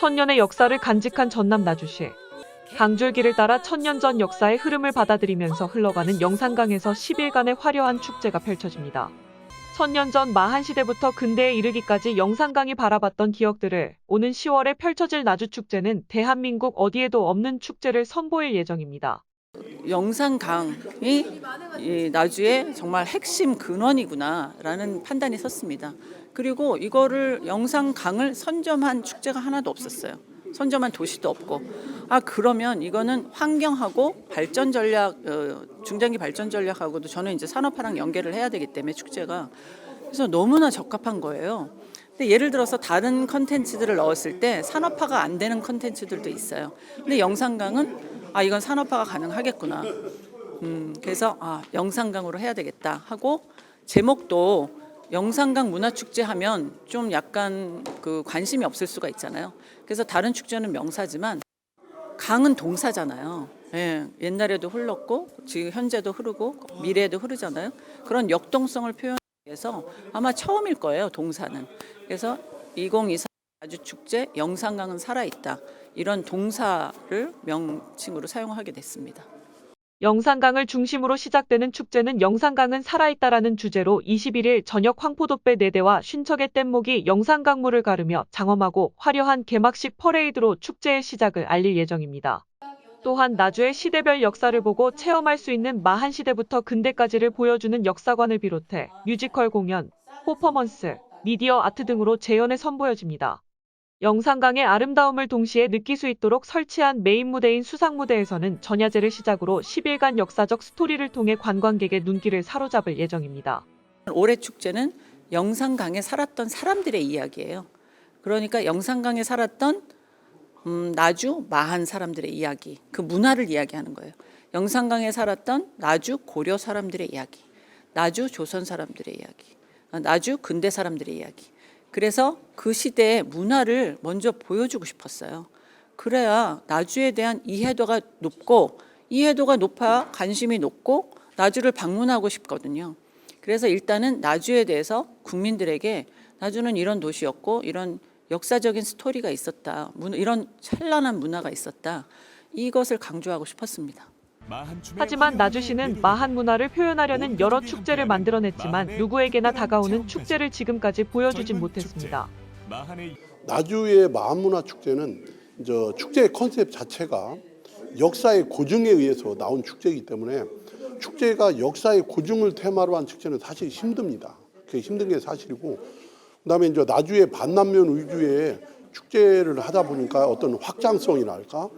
천년의 역사를 간직한 전남 나주시. 강줄기를 따라 천년 전 역사의 흐름을 받아들이면서 흘러가는 영산강에서 10일간의 화려한 축제가 펼쳐집니다. 천년 전 마한시대부터 근대에 이르기까지 영산강이 바라봤던 기억들을 오는 10월에 펼쳐질 나주축제는 대한민국 어디에도 없는 축제를 선보일 예정입니다. 영산강이 이 나주의 정말 핵심 근원이구나라는 판단이 섰습니다. 그리고 이거를 영산강을 선점한 축제가 하나도 없었어요. 선점한 도시도 없고. 아 그러면 이거는 환경하고 발전 전략 어, 중장기 발전 전략하고도 저는 이제 산업화랑 연계를 해야 되기 때문에 축제가 그래서 너무나 적합한 거예요. 근데 예를 들어서 다른 컨텐츠들을 넣었을 때 산업화가 안 되는 컨텐츠들도 있어요. 근데 영산강은 아 이건 산업화가 가능하겠구나. 음, 그래서 아 영산강으로 해야 되겠다 하고 제목도 영산강 문화축제 하면 좀 약간 그 관심이 없을 수가 있잖아요. 그래서 다른 축제는 명사지만 강은 동사잖아요. 예, 옛날에도 흘렀고 지금 현재도 흐르고 미래에도 흐르잖아요. 그런 역동성을 표현하기 위해서 아마 처음일 거예요. 동사는. 그래서 2024 아주 축제 영산강은 살아있다. 이런 동사를 명칭으로 사용하게 됐습니다. 영산강을 중심으로 시작되는 축제는 영산강은 살아있다라는 주제로 21일 저녁 황포도배 4대와 쉰척의 뗏목이 영산강물을 가르며 장엄하고 화려한 개막식 퍼레이드로 축제의 시작을 알릴 예정입니다. 또한 나주의 시대별 역사를 보고 체험할 수 있는 마한시대부터 근대까지를 보여주는 역사관을 비롯해 뮤지컬 공연, 퍼포먼스, 미디어 아트 등으로 재연에 선보여집니다. 영산강의 아름다움을 동시에 느낄 수 있도록 설치한 메인 무대인 수상무대에서는 전야제를 시작으로 10일간 역사적 스토리를 통해 관광객의 눈길을 사로잡을 예정입니다. 올해 축제는 영산강에 살았던 사람들의 이야기예요. 그러니까 영산강에 살았던 음, 나주 마한 사람들의 이야기, 그 문화를 이야기하는 거예요. 영산강에 살았던 나주 고려 사람들의 이야기, 나주 조선 사람들의 이야기, 아, 나주 근대 사람들의 이야기. 그래서 그 시대의 문화를 먼저 보여주고 싶었어요. 그래야 나주에 대한 이해도가 높고 이해도가 높아 관심이 높고 나주를 방문하고 싶거든요. 그래서 일단은 나주에 대해서 국민들에게 나주는 이런 도시였고 이런 역사적인 스토리가 있었다. 문- 이런 찬란한 문화가 있었다. 이것을 강조하고 싶었습니다. 하지만 나주시는 마한 문화를 표현하려는 여러 축제를 만들어냈지만 누구에게나 다가오는 축제를 지금까지 보여주진 못했습니다. 나주의 마한 문화 축제는 저 축제의 컨셉 자체가 역사의 고증에 의해서 나온 축제이기 때문에 축제가 역사의 고증을 테마로 한 축제는 사실 힘듭니다. 그게 힘든 게 사실이고 그다음에 이제 나주의 반남면 위주의 축제를 하다 보니까 어떤 확장성이랄까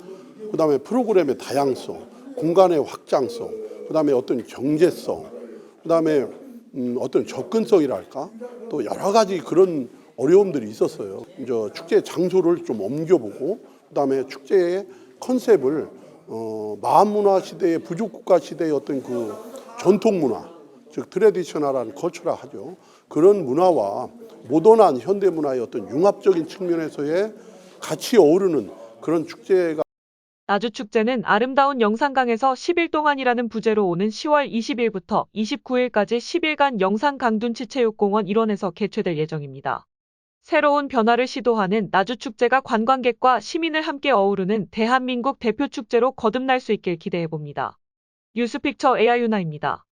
그다음에 프로그램의 다양성 공간의 확장성 그 다음에 어떤 경제성 그 다음에 음, 어떤 접근성이랄까 또 여러 가지 그런 어려움들이 있었어요. 이제 축제 장소를 좀 옮겨보고 그 다음에 축제의 컨셉을 어, 마한문화 시대의 부족국가 시대의 어떤 그 전통 문화 즉 트레디셔널한 컬처라 하죠. 그런 문화와 모던한 현대 문화의 어떤 융합적인 측면에서의 같이 어우르는 그런 축제가 나주축제는 아름다운 영산강에서 10일 동안이라는 부제로 오는 10월 20일부터 29일까지 10일간 영산 강둔치 체육공원 일원에서 개최될 예정입니다. 새로운 변화를 시도하는 나주축제가 관광객과 시민을 함께 어우르는 대한민국 대표 축제로 거듭날 수 있길 기대해 봅니다. 뉴스픽처 에아유나입니다.